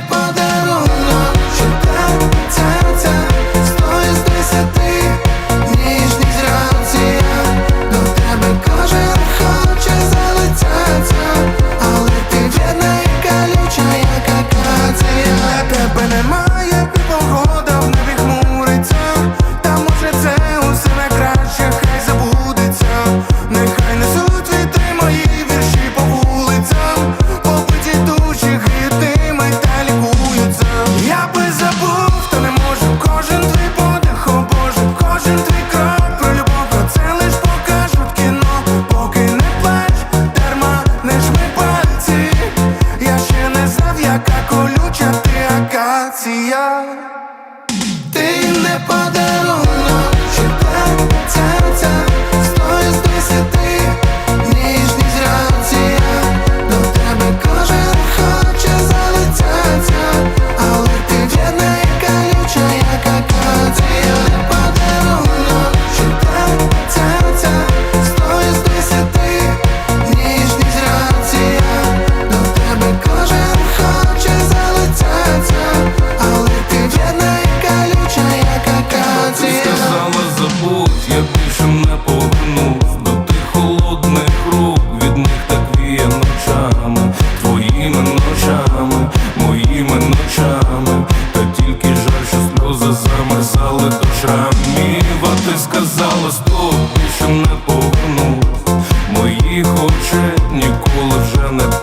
не колюча ти акація. Ти не подарунок Більше не поверну, моїх очей ніколи вже не.